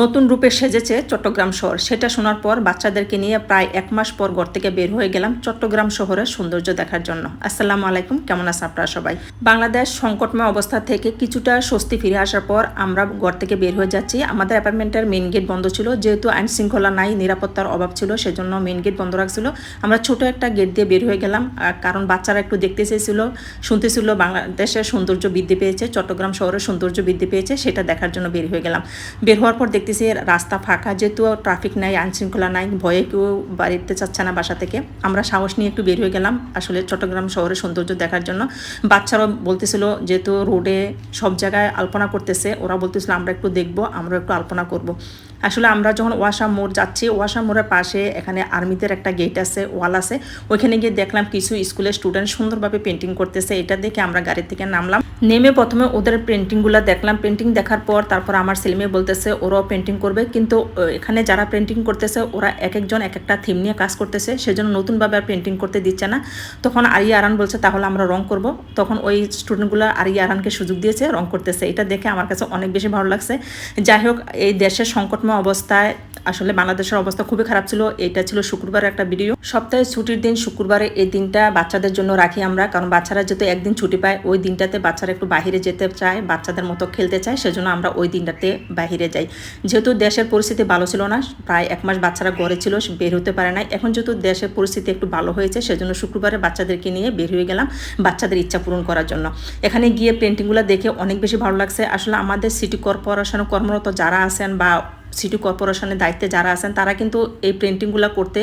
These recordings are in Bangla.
নতুন রূপে সেজেছে চট্টগ্রাম শহর। সেটা শোনার পর বাচ্চাদেরকে নিয়ে প্রায় এক মাস পর ঘর থেকে বের হয়ে গেলাম চট্টগ্রাম শহরের সৌন্দর্য দেখার জন্য। আসসালামু আলাইকুম, কেমন আছেন আপনারা সবাই? বাংলাদেশ সংকটময় অবস্থা থেকে কিছুটা স্বস্তি ফিরে আসার পর আমরা ঘর থেকে বের হয়ে যাচ্ছি। আমাদের অ্যাপার্টমেন্টের মেন গেট বন্ধ ছিল, যেহেতু আইন শৃঙ্খলা নাই, নিরাপত্তার অভাব ছিল, সেজন্য মেন গেট বন্ধ রাখছিল আমরা ছোট একটা গেট দিয়ে বের হয়ে গেলাম কারণ বাচ্চারা একটু দেখতে চেয়েছিল শুনতেছিল বাংলাদেশের সৌন্দর্য বৃদ্ধি পেয়েছে, চট্টগ্রাম শহরের সৌন্দর্য বৃদ্ধি পেয়েছে, সেটা দেখার জন্য বের হয়ে গেলাম। বের হওয়ার পর দেখতেছি, রাস্তা ফাঁকা, যেহেতু ট্রাফিক নাই, আইনশৃঙ্খলা নাই, ভয়ে কেউ বাড়িতে চাচ্ছে না বাসা থেকে আমরা সাহস নিয়ে একটু বের হয়ে গেলাম আসলে চট্টগ্রাম শহরের সৌন্দর্য দেখার জন্য বাচ্চারাও বলতেছিল যেহেতু রোডে সব জায়গায় আলপনা করতেছে, ওরা বলতেছিল আমরা একটু দেখব আমরা একটু আলপনা করব। আসলে আমরা যখন ওয়াসা মোড় যাচ্ছি, ওয়াসা মোড়ের পাশে এখানে আর্মিদের একটা গেট আছে, ওয়াল আছে। ওইখানে গিয়ে দেখলাম কিছু স্কুলের স্টুডেন্ট সুন্দরভাবে পেন্টিং করতেছে। এটা দেখে আমরা গাড়ি থেকে নামলাম। নেমে প্রথমে ওদের পেন্টিংগুলো দেখলাম। পেন্টিং দেখার পর তারপর আমার ছেলেমেয়ে বলতেছে, ওরাও পেন্টিং করবে। কিন্তু এখানে যারা পেন্টিং করতেছে, ওরা এক একজন এক একটা থিম নিয়ে কাজ করতেছে। সেজন্য নতুনভাবে আর পেন্টিং করতে দিচ্ছে না। তখন আরিয়া আরান বলছে, তাহলে আমরা রং করব। তখন ওই স্টুডেন্টগুলো আরিয়া আরানকে সুযোগ দিয়েছে, রং করতেছে। এটা দেখে আমার কাছে অনেক বেশি ভালো লাগছে। যাই হোক, এই দেশের সংকটময় অবস্থায়, আসলে বাংলাদেশের অবস্থা খুবই খারাপ ছিল, এটা ছিল শুক্রবারের একটা ভিডিও সপ্তাহে ছুটির দিন শুক্রবারে এই দিনটা বাচ্চাদের জন্য রাখি আমরা, কারণ বাচ্চারা যেহেতু একদিন ছুটি পায়, ওই দিনটাতে বাচ্চারা একটু বাইরে যেতে চায়, বাচ্চাদের মতো খেলতে চায়, সেজন্য আমরা ওই দিনটাতে বাইরে যাই। যেহেতু দেশের পরিস্থিতি ভালো ছিল না, প্রায় এক মাস বাচ্চারা ঘরে ছিল বের হতে পারে না এখন যেহেতু দেশের পরিস্থিতি একটু ভালো হয়েছে, সেজন্য শুক্রবারে বাচ্চাদেরকে নিয়ে বের হয়ে গেলাম বাচ্চাদের ইচ্ছা পূরণ করার জন্য। এখানে গিয়ে পেন্টিংগুলো দেখে অনেক বেশি ভালো লাগছে। আসলে আমাদের সিটি কর্পোরেশনে কর্মরত যারা আছেন বা সিটি কর্পোরেশনের দায়িত্বে যারা আছেন, তারা কিন্তু এই পেন্টিংগুলো করতে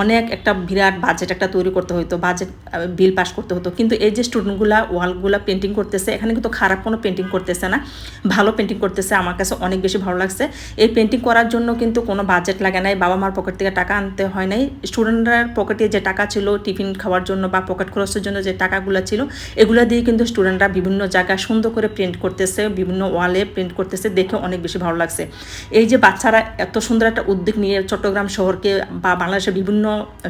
অনেক একটা বিরাট বাজেট একটা তৈরি করতে হতো বাজেট বিল পাস করতে হতো। কিন্তু এই যে স্টুডেন্টগুলো ওয়ালগুলো পেন্টিং করতেছে, এখানে কিন্তু খারাপ কোনো পেন্টিং করতেছে না, ভালো পেন্টিং করতেছে, আমার কাছে অনেক বেশি ভালো লাগছে। এই পেন্টিং করার জন্য কিন্তু কোনো বাজেট লাগে নাই বাবা মার পকেট থেকে টাকা আনতে হয় নাই। স্টুডেন্টরার পকেটে যে টাকা ছিল টিফিন খাওয়ার জন্য বা পকেট খরচের জন্য যে টাকাগুলো ছিল, এগুলো দিয়ে কিন্তু স্টুডেন্টরা বিভিন্ন জায়গায় সুন্দর করে প্রিন্ট করতেছে, বিভিন্ন ওয়ালে প্রিন্ট করতেছে, দেখে অনেক বেশি ভালো লাগছে। এই যে বাচ্চারা এত সুন্দর একটা উদ্যোগ নিয়ে চট্টগ্রাম শহরকে বা বাংলাদেশের বিভিন্ন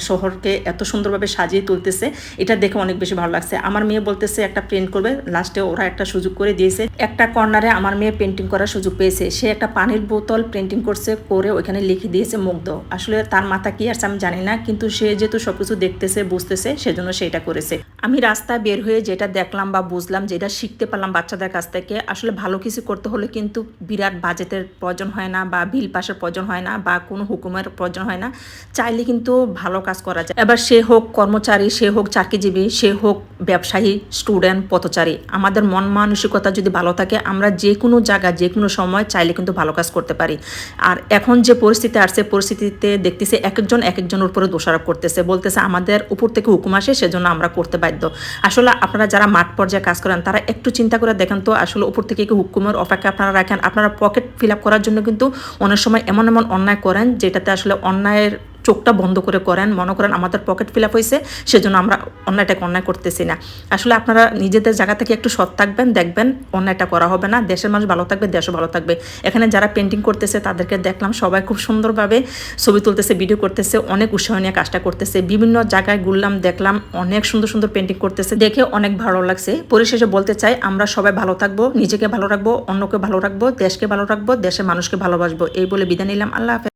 শহরকে এত সুন্দরভাবে সাজিয়ে তুলতেছে, এটা দেখে অনেক বেশি ভালো লাগছে। আমার মেয়ে বলতেছে, একটা প্রিন্ট করবে। লাস্টে ওরা একটা সুযোগ করে দিয়েছে। একটা কর্নারে আমার মেয়ে পেন্টিং করার সুযোগ পেয়েছে। সে একটা পানির বোতল পেন্টিং করছে, করে ওইখানে লিখে দিয়েছে মুগ্ধ। আসলে তার মাথা কি আছে আমি জানি না, কিন্তু সে যেহেতু সবকিছু দেখতেছে, বুঝতেছে, সেজন্য সেটা করেছে। আমি রাস্তায় বের হয়ে যেটা দেখলাম বা বুঝলাম যেটা শিখতে পারলাম বাচ্চাদের কাছ থেকে, আসলে ভালো কিছু করতে হলে কিন্তু বিরাট বাজেটের প্রয়োজন হয় না বা বিল পাশের প্রয়োজন হয় না বা কোনো হুকুমের প্রয়োজন হয় না। চাইলে কিন্তু ভালো কাজ করা যায়। এবার সে হোক কর্মচারী, সে হোক চাকরিজীবী, সে হোক ব্যবসায়ী, স্টুডেন্ট, পথচারী, আমাদের মন মানসিকতা যদি ভালো থাকে, আমরা যে কোনো জায়গায়, যে কোনো সময় চাইলে কিন্তু ভালো কাজ করতে পারি। আর এখন যে পরিস্থিতি আসছে পরিস্থিতিতে দেখতেছে, এক একজন এক একজনের উপরে দোষারোপ করতেছে, বলতেছে আমাদের উপর থেকে হুকুম আসে, সেজন্য আমরা করতে বাধ্য আসলে আপনারা যারা মাঠ পর্যায়ে কাজ করেন, তারা একটু চিন্তা করে দেখেন তো আসলে উপর থেকে কি হুকুমের অপেক্ষা আপনারা রাখেন। আপনারা পকেট ফিল আপ করার জন্য কিন্তু অনেক সময় এমন এমন অন্যায় করেন, যেটাতে আসলে অন্যায়ের চোখটা বন্ধ করে করেন, মনে করেন আমাদের পকেট ফিল আপ হয়েছে সেজন্য আমরা অন্যায়টাকে অন্যায় করতেছি না। আসলে আপনারা নিজেদের জায়গা থেকে একটু সৎ থাকবেন, দেখবেন অন্যায়টা করা হবে না, দেশের মানুষ ভালো থাকবে, দেশও ভালো থাকবে। এখানে যারা পেন্টিং করতেছে, তাদেরকে দেখলাম সবাই খুব সুন্দরভাবে ছবি তুলতেছে ভিডিও করতেছে, অনেক উৎসাহ নিয়ে কাজটা করতেছে। বিভিন্ন জায়গায় ঘুরলাম, দেখলাম অনেক সুন্দর সুন্দর পেন্টিং করতেছে, দেখে অনেক ভালো লাগছে। পরিশেষে বলতে চাই, আমরা সবাই ভালো থাকব, নিজেকে ভালো রাখব, অন্যকে ভালো রাখব, দেশকে ভালো রাখব, দেশের মানুষকে ভালোবাসবো। এই বলে বিদায় নিলাম, আল্লাহ